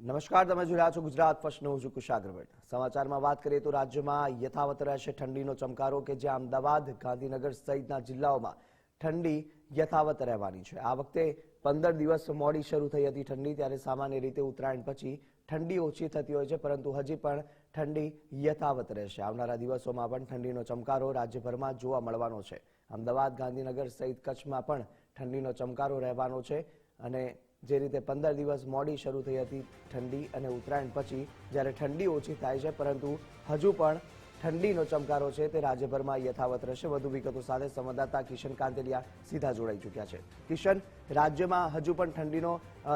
નમસ્કાર, તમે જોઈ રહ્યા છો ગુજરાત ફર્સ્ટ ન્યૂઝ, હું કુશાગ્ર ભટ્ટ સમાચારમાં વાત કરીએ તો રાજ્યમાં યથાવત રહેશે ઠંડીનો ચમકારો કે જ્યાં અમદાવાદ, ગાંધીનગર સહિતના જિલ્લાઓમાં ઠંડી યથાવત રહેવાની છે. આ વખતે પંદર દિવસ મોડી શરૂ થઈ હતી ઠંડી, ત્યારે સામાન્ય રીતે ઉત્તરાયણ પછી ઠંડી ઓછી થતી હોય છે, પરંતુ હજી પણ ઠંડી યથાવત રહેશે. આવનારા દિવસોમાં પણ ઠંડીનો ચમકારો રાજ્યભરમાં જોવા મળવાનો છે. અમદાવાદ, ગાંધીનગર સહિત કચ્છમાં પણ ઠંડીનો ચમકારો રહેવાનો છે અને જે રીતે પંદર દિવસ મોડી શરૂ થઈ હતી ઠંડી અને ઉત્તરાયણ પછી જ્યારે ઠંડી ઓછી થાય છે, પરંતુ હજુ પણ ઠંડીનો ચમકારો છે, તે રાજ્યભરમાં યથાવત રહેશે. વધુ વિગતો સાથે સંવાદદાતા કિશન કાંતેલિયા સીધા જોડાઈ ચૂક્યા છે. કિશન, રાજ્યમાં હજુ પણ ઠંડીનો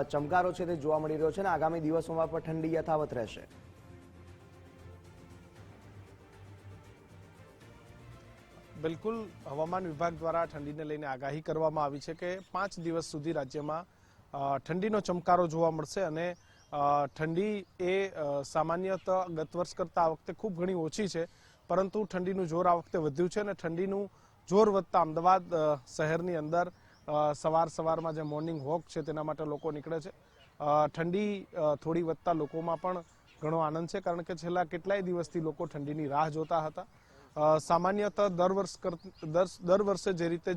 ચમકારો છે તે જોવા મળી રહ્યો છે અને આગામી દિવસોમાં પણ ઠંડી યથાવત રહેશે? બિલકુલ, હવામાન વિભાગ દ્વારા ઠંડીને લઈને આગાહી કરવામાં આવી છે કે પાંચ દિવસ સુધી રાજ્યમાં ઠંડીનો ચમકારો જોવા મળશે અને ઠંડી એ સામાન્યત ગત વર્ષ કરતાં આ વખતે ખૂબ ઘણી ઓછી છે, પરંતુ ઠંડીનું જોર આ વખતે વધ્યું છે અને ઠંડીનું જોર વધતા અમદાવાદ શહેરની અંદર સવાર સવારમાં જે મોર્નિંગ વોક છે તેના માટે લોકો નીકળે છે. ઠંડી થોડી વધતા લોકોમાં પણ ઘણો આનંદ છે, કારણ કે છેલ્લા કેટલાય દિવસથી લોકો ઠંડીની રાહ જોતા હતા. સામાન્યત દર વર્ષ દર- વર્ષે જે રીતે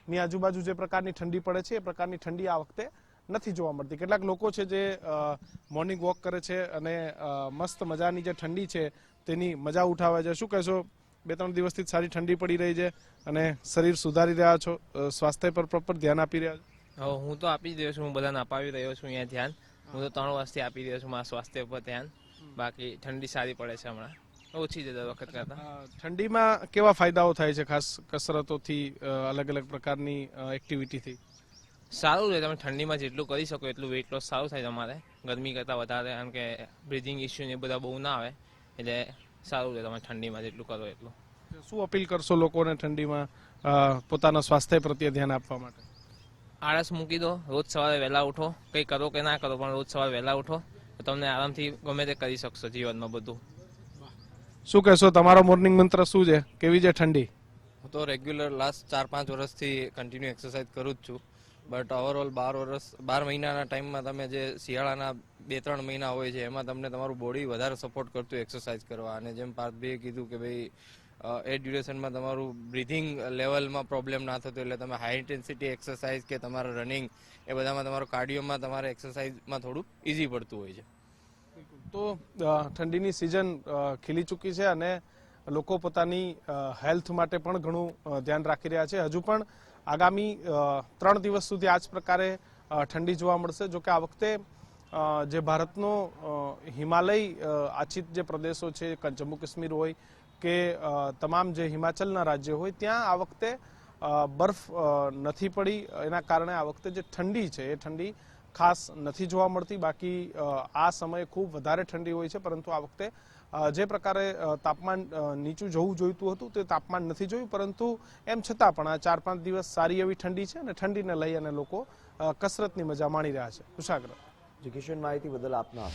જાન્યુઆરીની આજુબાજુ જે પ્રકારની ઠંડી પડે છે એ પ્રકારની ઠંડી આ વખતે નથી જોવા મળતી. કેટલાક લોકો છે જે મોર્નિંગ વોક કરે છે અને મસ્ત મજાની જે ઠંડી છે તેની મજા ઉઠાવે છે. શું કહેશો? બે ત્રણ દિવસથી સારી ઠંડી પડી રહી છે અને શરીર સુધારી રહ્યા છો સ્વાસ્થ્ય પર પ્રોપર ધ્યાન આપી રહ્યા છો? હું તો આપી જ રહ્યો છું. હું બધાને અપાવી રહ્યો છું અહીંયા ધ્યાન. હું તો ત્રણ વર્ષથી આપી રહ્યો છું મારા સ્વાસ્થ્ય પર ધ્યાન. બાકી ઠંડી સારી પડે છે હમણાં. ઓછી છે દર વખત કરતા. ઠંડીમાં કેવા ફાયદાઓ થાય છે ખાસ કસરતોથી અલગ અલગ પ્રકારની એક્ટિવિટીથી સારું રહે તમે ઠંડીમાં જેટલું કરી શકો એટલું વેઇટ લોસ સારું થાય તમારે. ગરમી કરતાં વધારે કારણ કે બ્રિધિંગ ઇસ્યુ ને બધા બહુ ના આવે એટલે સારું રહે તમે ઠંડીમાં જેટલું કરો એટલું. શું અપીલ કરશો લોકોને ઠંડીમાં પોતાના સ્વાસ્થ્ય પ્રત્યે ધ્યાન આપવા માટે? આળસ મૂકી દો રોજ સવારે વહેલા ઉઠો કંઈ કરો કે ના કરો પણ રોજ સવારે વહેલા ઉઠો તો તમને આરામથી ગમે તે કરી શકશો જીવનમાં બધું. શું કહેશો, તમારો મોર્નિંગ મંત્ર શું છે? કેવી છે ઠંડી? હું તો રેગ્યુલર લાસ્ટ ચાર પાંચ વર્ષથી કન્ટિન્યુ એક્સરસાઇઝ કરું જ છું. બટ ઓવરઓલ બાર વર્ષ, બાર મહિનાના ટાઈમમાં તમે જે શિયાળાના બે ત્રણ મહિના હોય છે, એમાં તમને તમારું બોડી વધારે સપોર્ટ કરતું એક્સરસાઇઝ કરવા. અને જેમ પાર્થભાઈએ કીધું કે ભાઈ એ ડ્યુરેશનમાં તમારું બ્રિધિંગ લેવલમાં પ્રોબ્લેમ ના થતો, એટલે તમે હાઈ ઇન્ટેન્સિટી એક્સરસાઇઝ કે તમારા રનિંગ એ બધામાં તમારો કાર્ડિયોમાં તમારે એક્સરસાઇઝમાં થોડું ઇઝી પડતું હોય છે. તો ઠંડીની સિઝન ખીલી ચૂકી છે અને લોકો પોતાની હેલ્થ માટે પણ ઘણું ધ્યાન રાખી રહ્યા છે. હજુ પણ આગામી ત્રણ દિવસ સુધી આ જ પ્રકારે ઠંડી જોવા મળશે. જો કે આ વખતે જે ભારતનો હિમાલય આછિત જે પ્રદેશો છે જમ્મુ કાશ્મીર હોય કે તમામ જે હિમાચલના રાજ્યો હોય, ત્યાં આ વખતે બરફ નથી પડી. એના કારણે આ વખતે જે ઠંડી છે, એ ઠંડી ખાસ નથી જોવા મળતી. બાકી આ સમયે ખૂબ વધારે ઠંડી હોય છે, પરંતુ આ વખતે જે પ્રકારે તાપમાન નીચું જવું જોઈતું હતું તે તાપમાન નથી જોયું, પરંતુ એમ છતાં પણ આ ચાર પાંચ દિવસ સારી એવી ઠંડી છે અને ઠંડીને લઈ અને લોકો કસરતની મજા માણી રહ્યા છે. કુશાગ્ર. કિશન, માહિતી બદલ આપના